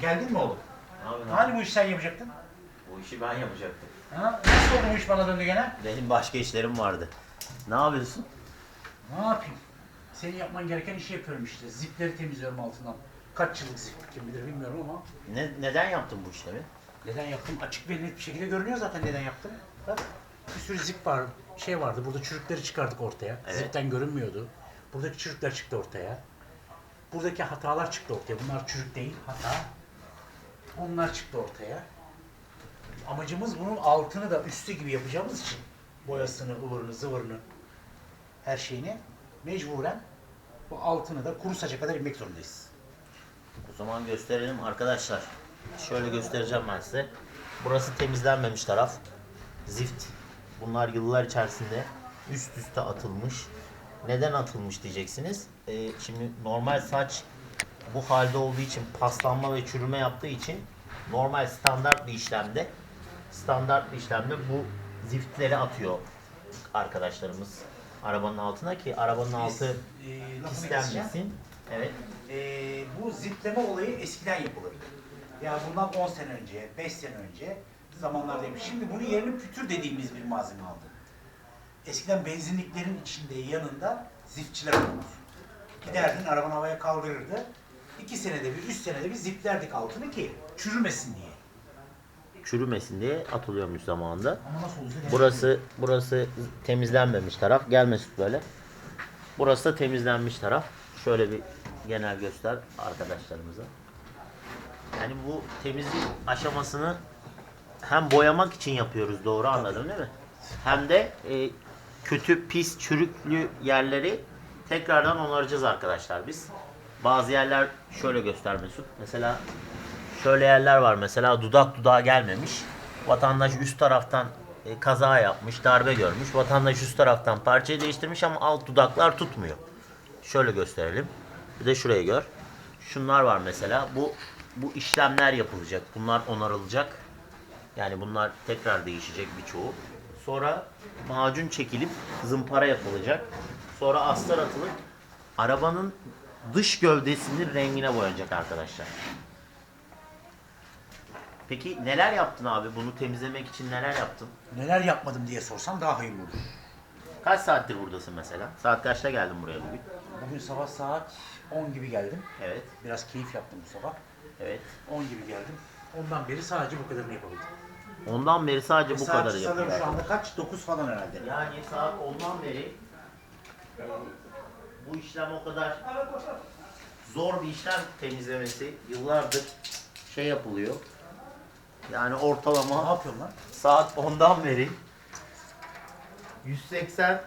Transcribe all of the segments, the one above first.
Geldin mi oğlum? Abi, hani bu işi sen yapacaktın? Bu işi ben yapacaktım. Ha? Nasıl oldu bu iş bana döndü gene? Benim başka işlerim vardı. Ne yapıyorsun? Ne yapayım? Senin yapman gereken işi yapıyorum işte. Zipleri temizliyorum altından. Kaç yıllık zip kim bilir bilmiyorum ama. Ne, neden yaptın bu işlemi? Neden yaptım? Açık ve net bir şekilde görünüyor zaten neden yaptım. Bak bir sürü zip var, şey vardı. Burada çürükleri çıkardık ortaya. Evet. Zipten görünmüyordu. Buradaki çürükler çıktı ortaya. Buradaki hatalar çıktı ortaya. Bunlar çürük değil, hata. Onlar çıktı ortaya. Amacımız bunun altını da üstü gibi yapacağımız için boyasını, ıvırını, zıvırını, her şeyini mecburen bu altını da kuru saça kadar inmek zorundayız. O zaman gösterelim arkadaşlar. Şöyle göstereceğim ben size. Burası temizlenmemiş taraf. Zift. Bunlar yıllar içerisinde üst üste atılmış. Neden atılmış diyeceksiniz. Ee, şimdi normal saç bu halde olduğu için paslanma ve çürüme yaptığı için normal standart bir işlemde standart bir işlemde bu ziftleri atıyor arkadaşlarımız arabanın altına ki arabanın altı keseceğim. pislenmesin. Evet. Ee, bu zipleme olayı eskiden yapılırdı. Yani bundan 10 sene önce, 5 sene önce zamanlardaymış. Şimdi bunun yerini pütür dediğimiz bir malzeme aldı. Eskiden benzinliklerin içinde yanında ziftçiler olurdu. Giderdin arabanı havaya kaldırırdı. İki senede bir, üç senede bir ziplerdik altını ki çürümesin diye. çürümesin diye atılıyormuş zamanında. Ama nasıl olursa Burası burası temizlenmemiş taraf. Gelmesin böyle. Burası da temizlenmiş taraf. Şöyle bir genel göster arkadaşlarımıza. Yani bu temizlik aşamasını hem boyamak için yapıyoruz doğru anladın değil mi? Hem de e, kötü, pis, çürüklü yerleri tekrardan onaracağız arkadaşlar biz. Bazı yerler şöyle göster Mesut. Mesela şöyle yerler var mesela dudak dudağa gelmemiş. Vatandaş üst taraftan e, kaza yapmış, darbe görmüş. Vatandaş üst taraftan parçayı değiştirmiş ama alt dudaklar tutmuyor. Şöyle gösterelim. Bir de şurayı gör. Şunlar var mesela. Bu bu işlemler yapılacak. Bunlar onarılacak. Yani bunlar tekrar değişecek birçoğu. Sonra macun çekilip zımpara yapılacak. Sonra astar atılıp arabanın dış gövdesinin rengine boyanacak arkadaşlar. Peki neler yaptın abi? Bunu temizlemek için neler yaptın? Neler yapmadım diye sorsam daha hayırlı olur. Kaç saattir buradasın mesela? Saat kaçta geldin buraya bugün? Bugün sabah saat 10 gibi geldim. Evet, Biraz keyif yaptım bu sabah. evet. 10 gibi geldim. Ondan beri sadece bu kadarını yapabildim. Ondan beri sadece bu Saat kadar sanırım şu anda kaç? 9 falan herhalde. Yani saat 10'dan beri e, bu işlem o kadar zor bir işlem temizlemesi. Yıllardır şey yapılıyor. Yani Ne ortalama yapıyorsun lan? saat 10'dan beri 180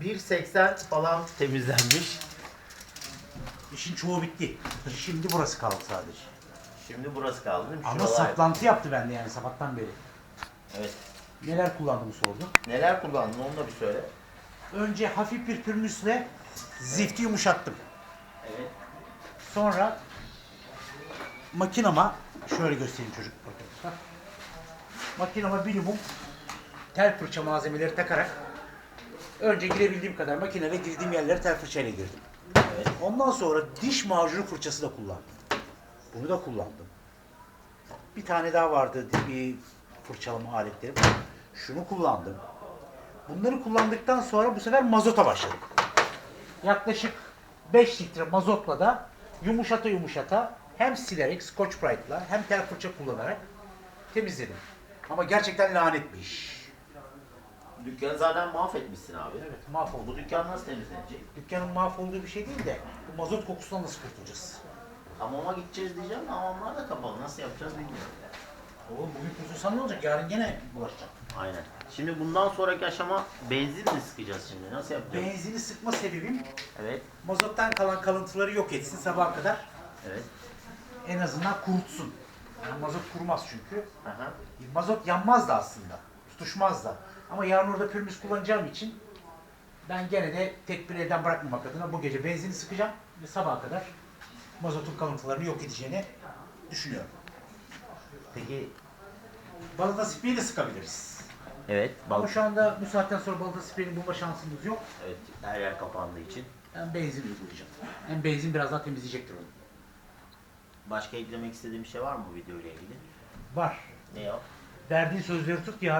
180 falan temizlenmiş. İşin çoğu bitti. Şimdi burası kaldı sadece. Şimdi burası kaldı değil mi? Ama Şuralar- saplantı yaptı bende yani sabahtan beri. Evet. Neler kullandım sordu. Neler kullandın onu da bir söyle. Önce hafif bir pürmüsle zifti yumuşattım. Evet. Sonra makinama şöyle göstereyim çocuk. Makinama minimum tel fırça malzemeleri takarak önce girebildiğim kadar makine ve girdiğim yerlere tel fırçayla girdim. Evet. Ondan sonra diş macunu fırçası da kullandım. Bunu da kullandım. Bir tane daha vardı bir fırçalama aletleri. Şunu kullandım. Bunları kullandıktan sonra bu sefer mazota başladık. Yaklaşık 5 litre mazotla da yumuşata yumuşata hem silerek Scotch Brite'la hem tel fırça kullanarak temizledim. Ama gerçekten lanet bir iş. Dükkanı zaten mahvetmişsin abi. Evet mahvoldu. Bu dükkan nasıl temizlenecek? Dükkanın mahvolduğu bir şey değil de bu mazot kokusundan nasıl kurtulacağız? Hamama gideceğiz diyeceğim ama hamamlar da kapalı. Nasıl yapacağız bilmiyorum. Oğlum bugün kurtulsam ne olacak? Yarın gene bulaşacak. Aynen. Şimdi bundan sonraki aşama benzin mi sıkacağız şimdi? Nasıl yapacağız? Benzini sıkma sebebim Evet. mazottan kalan kalıntıları yok etsin sabaha kadar. Evet. En azından kurutsun. Yani mazot kurumaz çünkü. Aha. Mazot yanmaz da aslında. Tutuşmaz da. Ama yarın orada pürmüz kullanacağım için ben gene de tedbir elden bırakmamak adına bu gece benzini sıkacağım ve sabaha kadar mazotun kalıntılarını yok edeceğini düşünüyorum. Peki Balata spreyi de sıkabiliriz. evet. Ama Bal şu anda bu saatten sonra balata spreyini bulma şansımız yok. evet her yer kapandığı için. Ben benzin uygulayacağım. Hem benzin biraz daha temizleyecektir onu. Başka eklemek istediğim bir şey var mı bu video ile ilgili? Var. Ne o? Verdiğin sözleri tut yarın